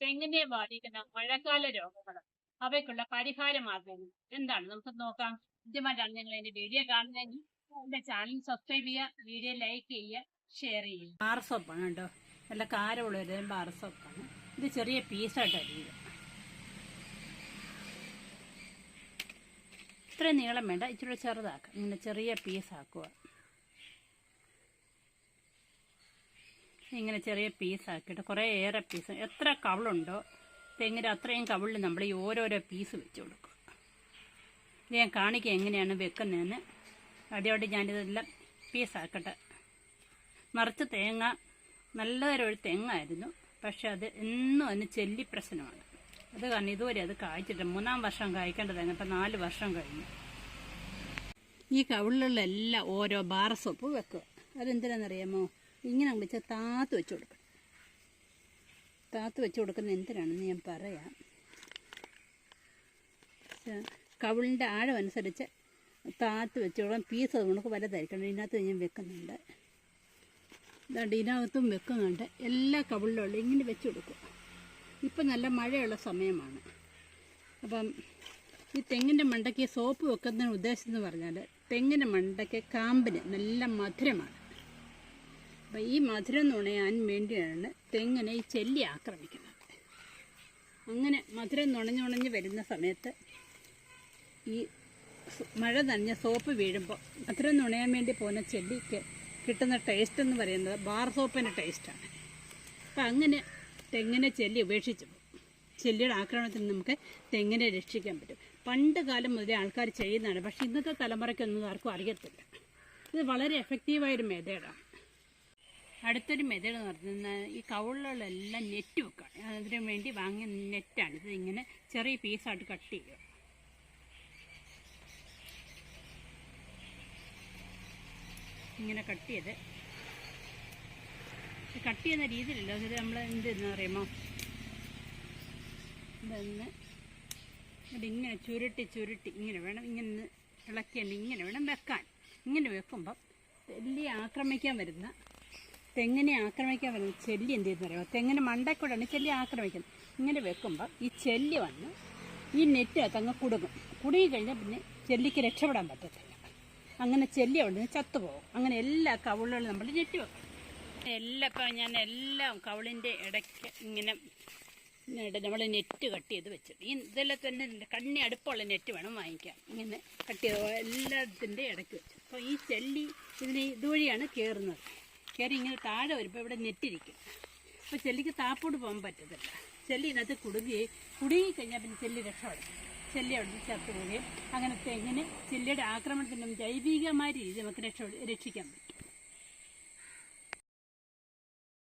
തെങ്ങിനെ ബാധിക്കുന്ന മഴക്കാല രോഗങ്ങൾ അവയ്ക്കുള്ള പരിഹാര മാർഗങ്ങൾ എന്താണ്? നമുക്ക് നോക്കാം. ആദ്യമായിട്ടാണ് നിങ്ങൾ എന്റെ വീഡിയോ കാണുന്നതെങ്കിൽ എന്റെ ചാനൽ സബ്സ്ക്രൈബ് ചെയ്യുക വീഡിയോ ലൈക്ക് ചെയ്യുക ഷെയർ ചെയ്യുക. പാർസോപ്പാണ് കേട്ടോ. നല്ല കാരമുള്ള ഒരു ബാർ സോപ്പാണ് ഇത് ചെറിയ പീസായിട്ട് അരിയുക ഇത്രയും നീളം വേണ്ട. ഇച്ചിരി ചെറുതാക്കുക ഇങ്ങനെ ചെറിയ പീസാക്കുക. ഇങ്ങനെ ചെറിയ പീസാക്കിയിട്ട് കുറേ ഏറെ പീസ് എത്ര കവളുണ്ടോ തെങ്ങിന്റെ അത്രയും കവിളിൽ നമ്മൾ ഈ ഓരോരോ പീസ് വെച്ച് കൊടുക്കുക ഇത് ഞാൻ കാണിക്കുക എങ്ങനെയാണ് വെക്കുന്നതെന്ന്. അടിയോടെ ഞാനിതെല്ലാം പീസാക്കട്ടെ നിറച്ച് തേങ്ങ നല്ലൊരു തെങ്ങായിരുന്നു പക്ഷെ അത് എന്നും അതിന് ചെല്ലി പ്രശ്നമാണ്. അത് കാരണം ഇതുവരെ അത് കായ്ച്ചിട്ട് മൂന്നാം വർഷം കായ്ക്കേണ്ട തേങ്ങ ഇപ്പം നാല് വർഷം കഴിഞ്ഞു. ഈ കവിളിലുള്ള എല്ലാം ഓരോ ബാർ സോപ്പ് വെക്കുക. അതെന്തിനാണെന്നറിയാമോ? ഇങ്ങനെ വിളിച്ചാൽ താത്ത് വെച്ച് കൊടുക്കണം. താത്ത് വെച്ച് കൊടുക്കുന്നത് എന്തിനാണെന്ന് ഞാൻ പറയാം. കവിളിന്റെ ആഴം അനുസരിച്ച് താത്ത് വെച്ച് കൊടുക്കാൻ പീസ് നമുക്ക് വലുതായിരിക്കണം. ഇതിനകത്ത് ഞാൻ വെക്കുന്നുണ്ട്. ഇതാണ്ട് ഇതിനകത്തും വെക്കുന്നുണ്ട്. എല്ലാ കവിളിലുള്ള ഇങ്ങനെ വെച്ച് കൊടുക്കുക. ഇപ്പം നല്ല മഴയുള്ള സമയമാണ്. അപ്പം ഈ തെങ്ങിന്റെ മണ്ടയ്ക്ക് സോപ്പ് വെക്കുന്നതിന് ഉദ്ദേശം എന്ന് പറഞ്ഞാൽ തെങ്ങിന്റെ മണ്ടയ്ക്ക് കാമ്പിന് നല്ല മധുരമാണ്. അപ്പം ഈ മധുരം നുണയാൻ വേണ്ടിയാണ് തെങ്ങിനെ ഈ ചെല്ലി ആക്രമിക്കുന്നത്. അങ്ങനെ മധുരം നുണഞ്ഞുണഞ്ഞ് വരുന്ന സമയത്ത് ഈ മഴ നനഞ്ഞ സോപ്പ് വീഴുമ്പോൾ മധുരം നുണയാൻ വേണ്ടി പോകുന്ന ചെല്ലിക്ക് കിട്ടുന്ന ടേസ്റ്റ് എന്ന് പറയുന്നത് ബാർ സോപ്പിന്റെ ടേസ്റ്റാണ് അപ്പം അങ്ങനെ തെങ്ങിനെ ചെല്ലി ഉപേക്ഷിച്ചു പോകും ചെല്ലിയുടെ ആക്രമണത്തിൽ നമുക്ക് തെങ്ങിനെ രക്ഷിക്കാൻ പറ്റും. പണ്ട് കാലം മുതലേ ആൾക്കാർ ചെയ്യുന്നതാണ്. പക്ഷേ ഇന്നത്തെ തലമുറയ്ക്കൊന്നും ആർക്കും അറിയത്തില്ല. ഇത് വളരെ എഫക്റ്റീവായൊരു മെത്തേഡാണ് അടുത്തൊരു മെതേഡ് എന്ന് പറഞ്ഞാൽ ഈ കവുളുകളെല്ലാം നെറ്റ് വെക്കുക അതിന് വേണ്ടി വാങ്ങിയ നെറ്റാണ്. ഇത് ഇങ്ങനെ ചെറിയ പീസായിട്ട് കട്ട് ചെയ്യുക. ഇങ്ങനെ കട്ട് ചെയ്ത്. കട്ട് ചെയ്യുന്ന രീതിയിലല്ല. അതിൽ നമ്മൾ എന്തെന്ന് പറയുമോ ഇതെന്ന് ഇതിങ്ങനെ ചുരുട്ടി ചുരുട്ടി ഇങ്ങനെ വേണം. ഇങ്ങനെ ഇളക്കിയാണ് ഇങ്ങനെ വേണം വെക്കാൻ. ഇങ്ങനെ വെക്കുമ്പം വലിയ ആക്രമിക്കാൻ വരുന്ന തെങ്ങിനെ ആക്രമിക്കാൻ വരുന്ന ചെല്ലി എന്ത് ചെയ്യുന്ന പറയുമോ തെങ്ങിന് മണ്ടക്കൂടാണ് ചെല്ലി ആക്രമിക്കുന്നത്. ഇങ്ങനെ വെക്കുമ്പോൾ ഈ ചെല്ലി വന്ന് ഈ നെറ്റ് അങ്ങ് കുടുങ്ങും. കുടുങ്ങി കഴിഞ്ഞാൽ പിന്നെ ചെല്ലിക്ക് രക്ഷപ്പെടാൻ പറ്റത്തില്ല. അങ്ങനെ ചെല്ലി അവിടെ നിന്ന് ചത്തുപോകും. അങ്ങനെ എല്ലാ കവിളുകളും നമ്മൾ നെറ്റ് വെക്കും. എല്ലാം ഇപ്പം ഞാൻ എല്ലാം കവിളിന്റെ ഇടയ്ക്ക് ഇങ്ങനെ നമ്മൾ നെറ്റ് കട്ട് ചെയ്ത് വെച്ചു ഈ ഇതെല്ലാം തന്നെ കണ്ണി അടുപ്പമുള്ള നെറ്റ് വേണം വാങ്ങിക്കാൻ. ഇങ്ങനെ കട്ട് ചെയ്ത് എല്ലാത്തിന്റെ ഇടയ്ക്ക് വെച്ചു. അപ്പോൾ ഈ ചെല്ലി ഇതിന് ഇതുവഴിയാണ് കയറുന്നത് കയറി ഇങ്ങനെ താഴെ വരുമ്പോൾ ഇവിടെ നെറ്റിരിക്കും. അപ്പോൾ ചെല്ലിക്ക് താപ്പോട്ട് പോകാൻ പറ്റത്തില്ല. ചെല്ലി ഇതിനകത്ത് കുടുങ്ങി കുടുങ്ങി കഴിഞ്ഞാൽ പിന്നെ ചെല്ലി രക്ഷപ്പെടും. ചെല്ലി അവിടെ ചത്തു പോവുകയും അങ്ങനെ തെങ്ങിന് ചെല്ലിയുടെ ആക്രമണത്തിനും ജൈവികമായ രീതി നമുക്ക് രക്ഷ രക്ഷിക്കാൻ പറ്റും.